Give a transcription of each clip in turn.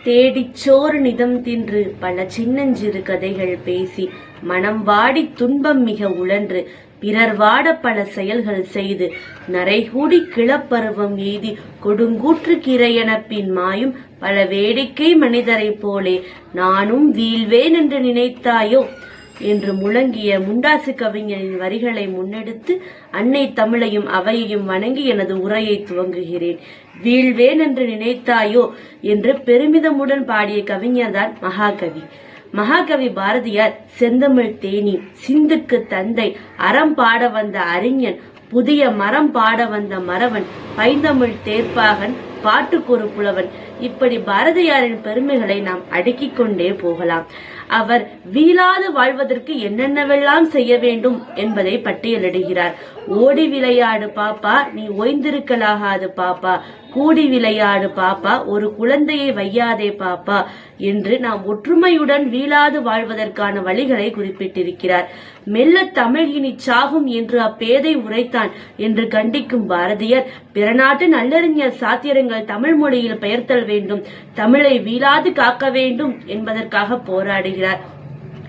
தேடிச்சோறு நிதம் தின்று பல சின்னஞ்சிறு கதைகள் பேசி மனம் வாடித் துன்பம் மிக உழன்று பிறர் வாட பல செயல்கள் செய்து நரைகூடி கிளப்பருவம் எய்தி கொடுங்கூற்று இறையெனப் பின் மாயும் பல வேடிக்கை மனிதரைப் போலே நானும் வீழ்வேன் என்று நினைத்தாயோ? என்று முழங்கிய முண்டாசு கவிஞரின் வரிகளை முன்னெடுத்து அன்னை தமிழையும் அவையையும் வணங்கி எனது உரையை துவங்குகிறேன். வீழ்வேன் என்று நினைத்தாயோ என்று பெருமிதமுடன் பாடிய கவிஞர்தான் மகாகவி. மகாகவி பாரதியார் செந்தமிழ் தேனி சிந்துக்கு தந்தை அறம் பாட வந்த அறிஞன் புதிய மரம் பாட வந்த மறவன் பைந்தமிழ் தேர்ப்பாகன் பாட்டுக்கொரு புலவன் இப்படி பாரதியாரின் பெருமைகளை நாம் அடுக்கிக் கொண்டே போகலாம். அவர் வீழாது வாழ்வதற்கு என்னென்னவெல்லாம் செய்ய வேண்டும் என்பதை பட்டியலிடுகிறார். ஓடி விளையாடு பாப்பா நீ ஓய்ந்திருக்கலாகாது பாப்பா. கூடி விளையாடு பாப்பா ஒரு குழந்தையை வையாதே பாப்பா என்று நாம் ஒற்றுமையுடன் வீழாது வாழ்வதற்கான வழிகளை குறிப்பிட்டிருக்கிறார். மெல்ல தமிழ் இனி சாகும் என்று அப்பேதை உரைத்தான் என்று கண்டிக்கும் பாரதியர். பிற நாட்டு நல்லறிஞர் சாத்திரங்கள் தமிழ் மொழியில் பெயர்த்தல் வேண்டும். தமிழை வீழாது காக்க வேண்டும் என்பதற்காக போராடுகிறார்.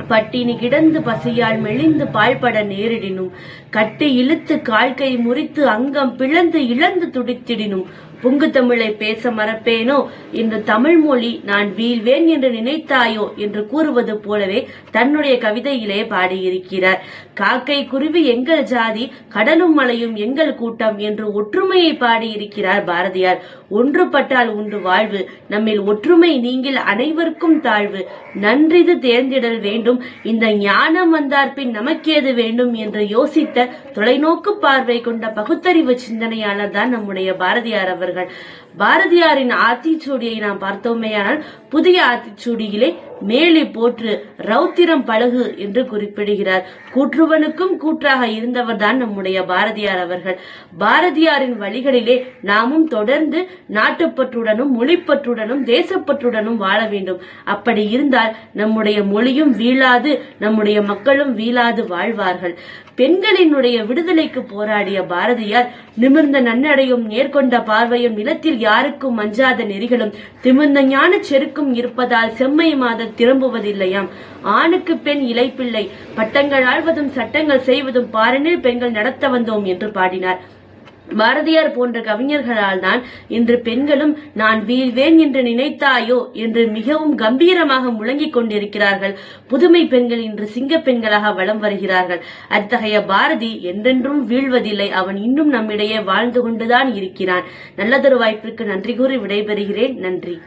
பட்டினி கிடந்து பசியால் மெலிந்து பாழ்பட நேரிடினும் கட்டி இழுத்து கால்கை முறித்து அங்கம் பிளந்து இழந்து துடித்திடினும் புங்கு தமிழை பேச மறப்பேனோ? என்று தமிழ் மொழி நான் வீழ்வேன் என்று நினைத்தாயோ? என்று கூறுவது போலவே தன்னுடைய கவிதையிலே பாடியிருக்கிறார். காக்கை குருவி எங்கள் ஜாதி கடலும் மலையும் எங்கள் கூட்டம் என்று ஒற்றுமையை பாடியிருக்கிறார் பாரதியார். ஒன்றுபட்டால் உண்டு வாழ்வு நம்மில் ஒற்றுமை நீங்கில் அனைவருக்கும் தாழ்வு. நன்றிது தேர்ந்திடல் வேண்டும் இந்த ஞானம் வந்தார்பின் நமக்கேது வேண்டும் என்று யோசித்த தொலைநோக்கு பார்வை கொண்ட பகுத்தறிவு சிந்தனையாளர் தான் நம்முடைய பாரதியார் அவர் அவர்கள். பாரதியாரின் ஆத்திச்சூடியை நாம் பார்த்தோமேயானால் புதிய ஆத்திச்சூடியிலே மேலி போற்று ரௌத்திரம் பழகு என்று குறிப்பிடுகிறார். கூற்றுவனுக்கும் கூற்றாக இருந்தவர் தான் நம்முடைய பாரதியார் அவர்கள். பாரதியாரின் வழிகளிலே நாமும் தொடர்ந்து நாட்டுப்பற்றுடனும் மொழிப்பற்றுடனும் தேசப்பற்றுடனும் வாழ வேண்டும். அப்படி இருந்தால் நம்முடைய மொழியும் வீழாது நம்முடைய மக்களும் வீழாது வாழ்வார்கள். பெண்களினுடைய விடுதலைக்கு போராடிய பாரதியார் நிமிர்ந்த நன்னடையும் நேர்கொண்ட பார்வையும் நிலத்தில் யாருக்கும் மஞ்சாத நெறிகளும் திமிர்ந்த ஞான செருக்கும் இருப்பதால் செம்மை மாத திரும்புவதில்லையாம். ஆணுக்கு பெண் இலைப்பிள்ளை பட்டங்கள் ஆழ்வதும் சட்டங்கள் செய்வதும் பாரனில் பெண்கள் நடத்த வந்தோம் என்று பாடினார். பாரதியார் போன்ற கவிஞர்களால் தான் இன்று பெண்களும் நான் வீழ்வேன் என்று நினைத்தாயோ என்று மிகவும் கம்பீரமாக முழங்கிக் கொண்டிருக்கிறார்கள். புதுமை பெண்கள் இன்று சிங்க பெண்களாக வலம் வருகிறார்கள். அத்தகைய பாரதி என்றென்றும் வீழ்வதில்லை. அவன் இன்னும் நம்மிடையே வாழ்ந்து கொண்டுதான் இருக்கிறான். நல்லதொரு வாய்ப்பிற்கு நன்றி கூறி விடைபெறுகிறேன். நன்றி.